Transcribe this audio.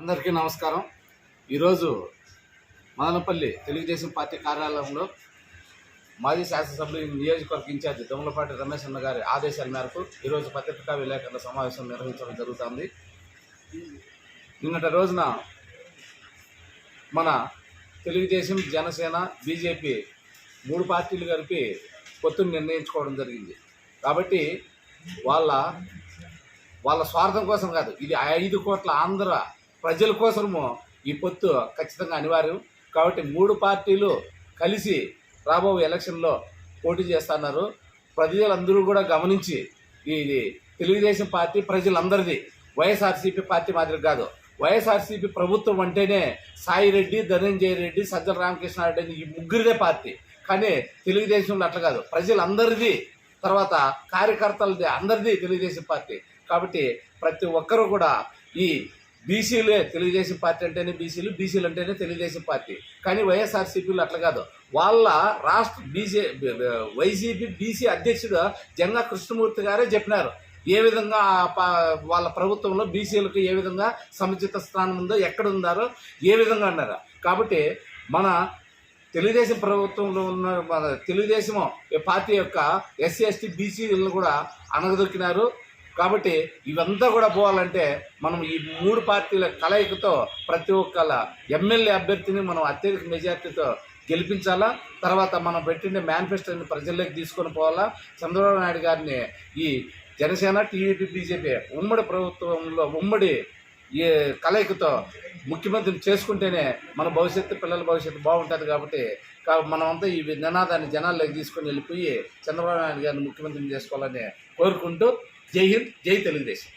అందరికీ నమస్కారం. ఈరోజు మదనపల్లి తెలుగుదేశం పార్టీ కార్యాలయంలో మాజీ శాసనసభ్యులు నియోజకవర్గ ఇన్ఛార్జి దొంగలపాటి రమేష్ అన్న గారి ఆదేశాల మేరకు ఈరోజు పత్రికా విలేకరుల సమావేశం నిర్వహించడం జరుగుతుంది. నిన్నటి రోజున మన తెలుగుదేశం జనసేన బీజేపీ మూడు పార్టీలు కలిపి పొత్తును నిర్ణయించుకోవడం జరిగింది. కాబట్టి వాళ్ళ వాళ్ళ స్వార్థం కోసం కాదు ఇది ఐదు కోట్ల ఆంధ్ర ప్రజల కోసము ఈ పొత్తు ఖచ్చితంగా అనివార్యం. కాబట్టి మూడు పార్టీలు కలిసి రాబో ఎలక్షన్లో పోటీ చేస్తున్నారు. ప్రజలందరూ కూడా గమనించి ఇది తెలుగుదేశం పార్టీ ప్రజలందరిది. వైఎస్ఆర్సీపీ పార్టీ మాదిరి కాదు. వైఎస్ఆర్సీపీ ప్రభుత్వం అంటేనే సాయి రెడ్డి ధనంజయ రెడ్డి సజ్జల రామకృష్ణారెడ్డి అని ఈ ముగ్గురిదే పార్టీ. కానీ తెలుగుదేశంలో అట్లా కాదు. ప్రజలందరిది తర్వాత కార్యకర్తలది అందరిది తెలుగుదేశం పార్టీ. కాబట్టి ప్రతి ఒక్కరూ కూడా ఈ బీసీలే తెలుగుదేశం పార్టీ అంటేనే బీసీలు బీసీలు అంటేనే తెలుగుదేశం పార్టీ. కానీ వైఎస్ఆర్సీపీలు అట్లా కాదు. వాళ్ళ రాష్ట్ర బీసీ వైసీపీ బీసీ అధ్యక్షుడు జంగా కృష్ణమూర్తి గారే చెప్పినారు. ఏ విధంగా వాళ్ళ ప్రభుత్వంలో బీసీలకు ఏ విధంగా సముచిత స్థానం ఉందో ఎక్కడ ఉన్నారో ఏ విధంగా అన్నారు? కాబట్టి మన తెలుగుదేశం ప్రభుత్వంలో ఉన్న మన తెలుగుదేశం పార్టీ యొక్క ఎస్సీ ఎస్టీ బీసీలను కూడా అనగదొక్కినారు కాబట్టి ఇవంతా కూడా పోవాలంటే మనం ఈ మూడు పార్టీల కలయికతో ప్రతి ఒక్కళ్ళ ఎమ్మెల్యే అభ్యర్థిని మనం అత్యధిక మెజార్టీతో గెలిపించాలా? తర్వాత మనం పెట్టిన మేనిఫెస్టోని ప్రజల్లోకి తీసుకొని పోవాలా? చంద్రబాబు నాయుడు గారిని ఈ జనసేన టీడీపీ బీజేపీ ఉమ్మడి ప్రభుత్వంలో ఉమ్మడి ఈ కలయికతో ముఖ్యమంత్రిని చేసుకుంటేనే మన భవిష్యత్తు పిల్లల భవిష్యత్తు బాగుంటుంది కాబట్టి మనమంతా ఈ నినాదాన్ని జనాల్లోకి తీసుకొని వెళ్ళిపోయి చంద్రబాబు నాయుడు గారిని ముఖ్యమంత్రిని చేసుకోవాలని కోరుకుంటూ జై హింద్ జై తెలుగుదేశం